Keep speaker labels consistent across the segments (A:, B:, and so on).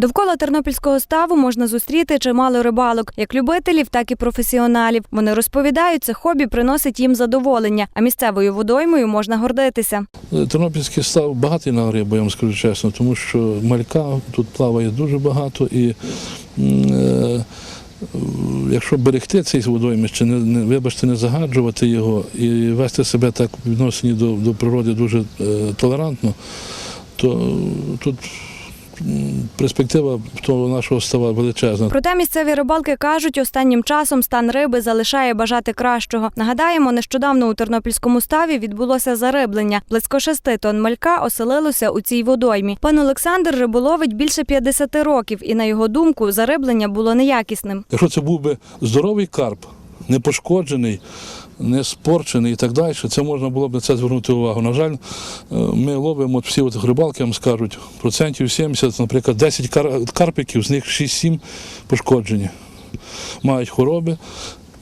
A: Довкола тернопільського ставу можна зустріти чимало рибалок, як любителів, так і професіоналів. Вони розповідають, це хобі приносить їм задоволення, а місцевою водоймою можна гордитися.
B: Тернопільський став багатий на рибу, я вам скажу чесно, тому що малька тут плаває дуже багато і. е, Якщо берегти цей водоймище, не, не вибачте, не загаджувати його і вести себе так в відношенні до, до природи дуже е, толерантно, то тут перспектива того нашого става величезна.
A: Проте місцеві рибалки кажуть, останнім часом стан риби залишає бажати кращого. Нагадаємо, нещодавно у тернопільському ставі відбулося зариблення. Близько шести тонн малька оселилося у цій водоймі. Пан Олександр риболовить більше 50 років, і на його думку, зариблення було неякісним.
B: Якщо це був би здоровий карп, не пошкоджений, не спорчений і так далі, це можна було б на це звернути увагу. На жаль, е, ми ловимо от всі от рибалки, вам скажуть, процентів 70, наприклад, 10 кар- карпиків, з них 6-7 пошкоджені. Мають хвороби,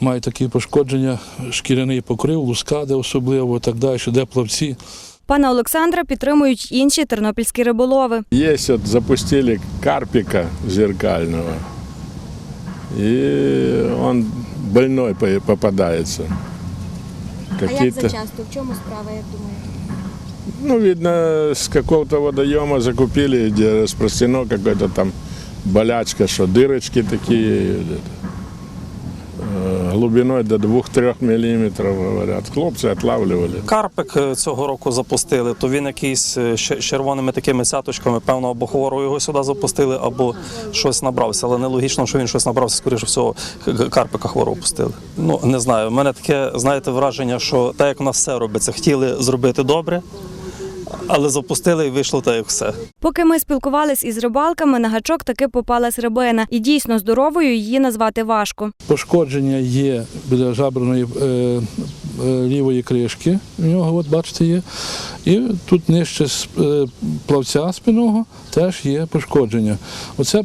B: мають такі пошкодження, шкіряний покрив, лускади особливо, і так далі, де плавці.
A: Пана Олександра підтримують інші тернопільські риболови.
C: Есть вот запустили карпика зеркального, и он больной по- попадается. Какие-то,
A: часто? В чому справа, як думаєте?
C: ну, видно, с какого-то водоема закупили, где распространено какой-то там болячка, что дырочки такие, глубиной до 2-3 миллиметров, говорят. Хлопцы отлавливали.
D: Карпик е, цього року запустили, то він якийсь е, з червоними такими цяточками, певно, або хворого його сюди запустили, або щось набрався. Але нелогічно, що він щось набрався, скоріше всього, карпика хворого пустили. Ну не знаю. У мене таке, знаєте, враження, що так як у нас все робиться, хотіли зробити добре, але запустили і вийшло так, як все.
A: Поки ми спілкувались із рибалками, на гачок таки попалась рибина, і дійсно здоровою її назвати важко.
B: Пошкодження є біля жабраної е, лівої кришки. У нього, от бачите, є. І тут нижче е, плавця спинного теж є пошкодження. Оце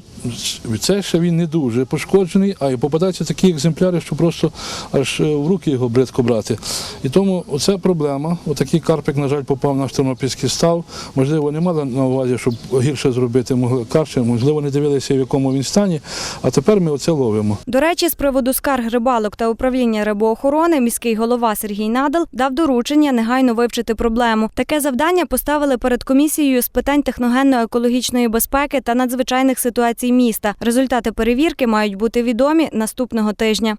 B: це ще він не дуже пошкоджений, а й попадаються такі екземпляри, що просто аж е, в руки його бридко брати. І тому оце проблема. Отакий карпик, на жаль, попав в наш тернопільський став. Можливо, не мали на увазі, щоб гірше зробити могли краще, можливо, не дивилися, в якому він стані. А тепер ми оце ловимо.
A: До речі, з приводу скарг рибалок та управління рибоохорони міський голова Сергій Надал дав доручення негайно вивчити проблему. Таке завдання поставили перед комісією з питань техногенно-екологічної безпеки та надзвичайних ситуацій міста. Результати перевірки мають бути відомі наступного тижня.